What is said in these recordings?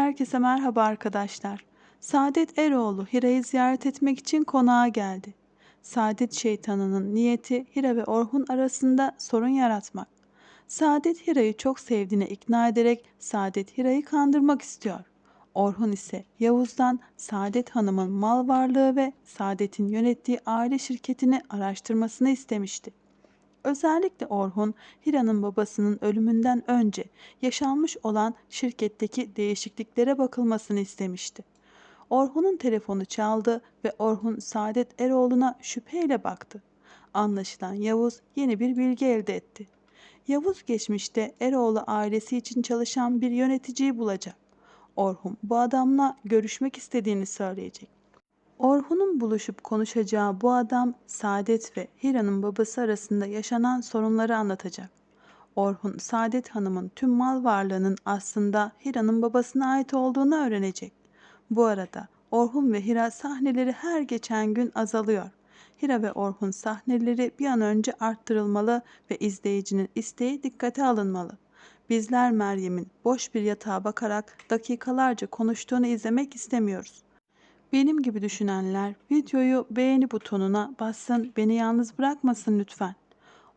Herkese merhaba arkadaşlar. Saadet Eroğlu Hira'yı ziyaret etmek için konağa geldi. Saadet şeytanının niyeti Hira ve Orhun arasında sorun yaratmak. Saadet Hira'yı çok sevdiğine ikna ederek Saadet Hira'yı kandırmak istiyor. Orhun ise Yavuz'dan Saadet Hanım'ın mal varlığı ve Saadet'in yönettiği aile şirketini araştırmasını istemişti. Özellikle Orhun, Hira'nın babasının ölümünden önce yaşanmış olan şirketteki değişikliklere bakılmasını istemişti. Orhun'un telefonu çaldı ve Orhun Saadet Eroğlu'na şüpheyle baktı. Anlaşılan Yavuz yeni bir bilgi elde etti. Yavuz geçmişte Eroğlu ailesi için çalışan bir yöneticiyi bulacak. Orhun bu adamla görüşmek istediğini söyleyecek. Orhun'un buluşup konuşacağı bu adam Saadet ve Hira'nın babası arasında yaşanan sorunları anlatacak. Orhun, Saadet Hanım'ın tüm mal varlığının aslında Hira'nın babasına ait olduğunu öğrenecek. Bu arada Orhun ve Hira sahneleri her geçen gün azalıyor. Hira ve Orhun sahneleri bir an önce arttırılmalı ve izleyicinin isteği dikkate alınmalı. Bizler Meryem'in boş bir yatağa bakarak dakikalarca konuştuğunu izlemek istemiyoruz. Benim gibi düşünenler videoyu beğeni butonuna bassın, beni yalnız bırakmasın lütfen.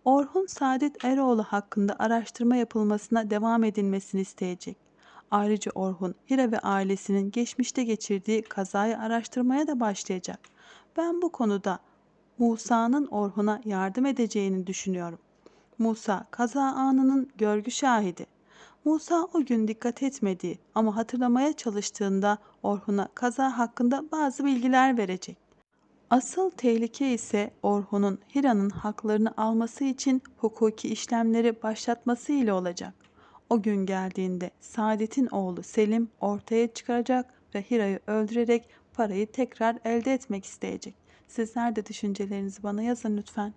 Orhun Saadet Eroğlu hakkında araştırma yapılmasına devam edilmesini isteyecek. Ayrıca Orhun, Hira ve ailesinin geçmişte geçirdiği kazayı araştırmaya da başlayacak. Ben bu konuda Musa'nın Orhun'a yardım edeceğini düşünüyorum. Musa kaza anının görgü şahidi. Musa o gün dikkat etmediği ama hatırlamaya çalıştığında Orhun'a kaza hakkında bazı bilgiler verecek. Asıl tehlike ise Orhun'un Hira'nın haklarını alması için hukuki işlemleri başlatması ile olacak. O gün geldiğinde Saadet'in oğlu Selim ortaya çıkaracak ve Hira'yı öldürerek parayı tekrar elde etmek isteyecek. Sizler de düşüncelerinizi bana yazın lütfen.